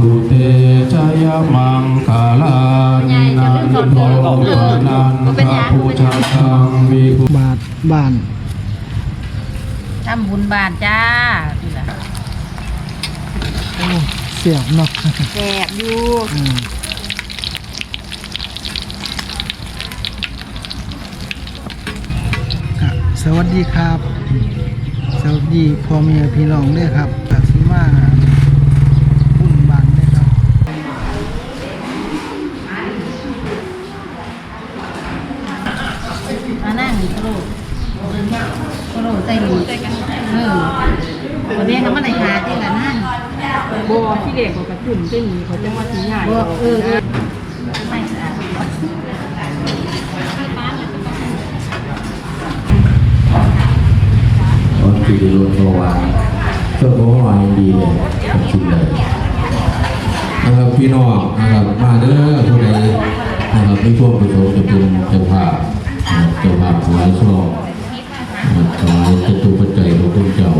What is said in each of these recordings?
ตุเตชยมังคาลานินานิโนปานันทพุชาคังวิภุบาทบ้านทำบุญบาทจ้านี่ล่ะโอ้เสียบเนาะแจกอยู่อืมครับสวัสดีครับ สวัสดีพ่อแม่พี่น้องด้วยครับตัดสิมาบุญบานด้วยครับ มานั่งนี่ กระโหลกกระโหลกใจดีเออคนนี้เขามาในหาที่ละนั่นบัวที่เด็กเขากระจุ่นเส้นนี้เขาจะมาสีใหญ่บัวเออเออไม่สะอาดตอนที่รถเมื่อวานก็เมื่อวานยังดีเลยประชุมเลยนะครับพี่น้องนะครับมาเด้อผู้ใดนะครับไม่ช่วงประสงค์จะเป็นเจ้าภาพ เจ้าภาพถวายช่องนะครับถวายจตุปัจจัยของคุณเจ้า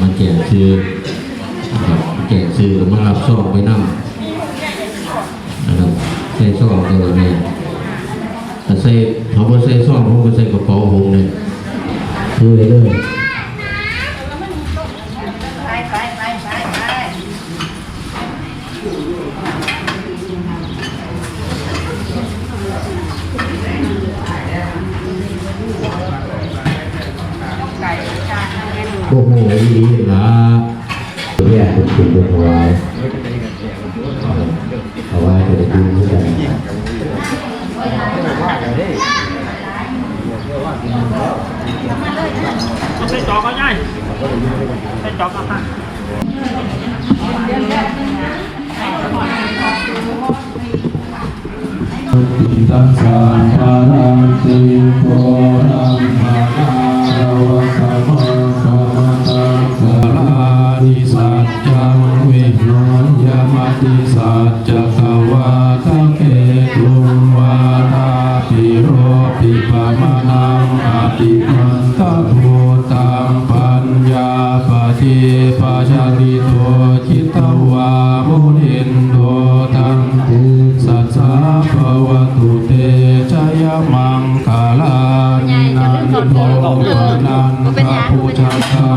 มาแจกชื่อแจกชื่อมารับช่องไปนั่งนะครับใส่ช่องก็เลยเนี่ยแต่ใส่เขาบ่ใส่ช่องเขาก็ใส่กระเป๋าผมเนี่ยเลยเลย ไปไปไปไปไป พวกหมูดีละแยกเป็นกลุ่มเป็นถวายถวายจะได้ดูเหมือนกันใส่จอกก็ง่ายใส่จอกก็ง่ายติตัสสะภารัง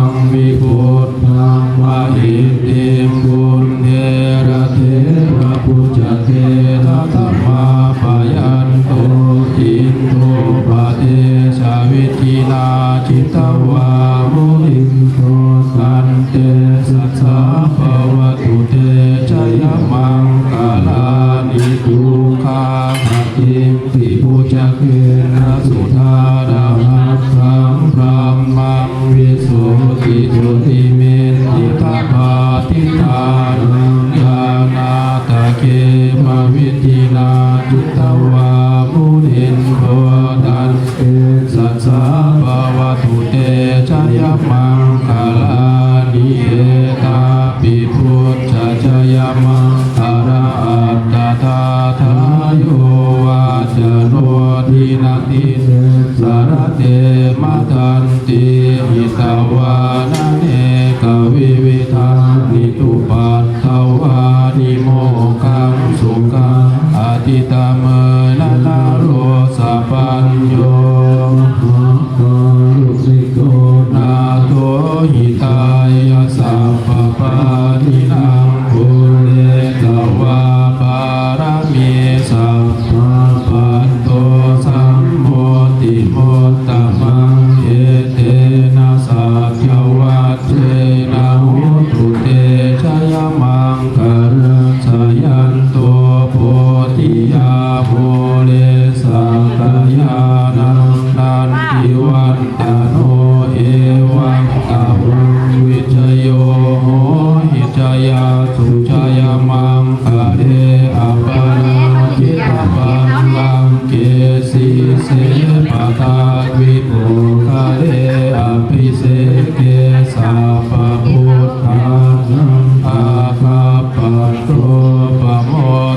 งวิพุทธังวะอิติมบุญเทระเทระพุจเทระธรรมาปยันโตอินโทปะเตชาวิทินาจิตตวามุนินโทสันเตสัสสะภวะตุเตชยมังคาลานิทุกขาภติปิพุจเกนะสุธา ตวามุนินโพตันเตสัสสะภะวตุเตชยมังคาลานิเอตาปิพุทธชยมังคาราตตาทายโยวาจโนทินาทิเสารเตมาตันติหิตาวานาเน สีเสปะทาวิโภคาเรอภิเสเกสาปะพุทธานังอาคาปะโตปะโม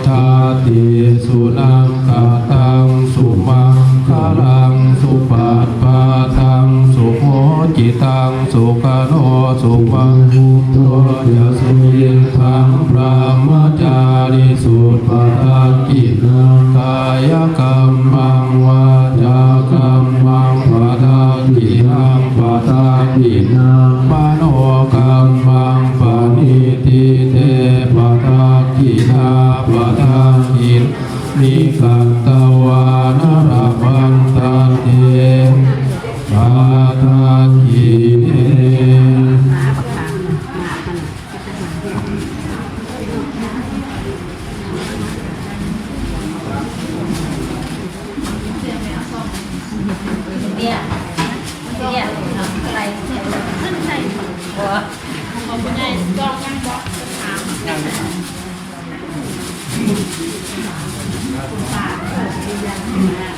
ทาติสุนังคาตังสุมังคาลังสุปัตปาตังสุโหจิตังสุขโนสุวังหุโตยสุยิทังพระ ตินังมโนกรรมังปณิติเตปะทักขิาปะทักขิฟังันนะ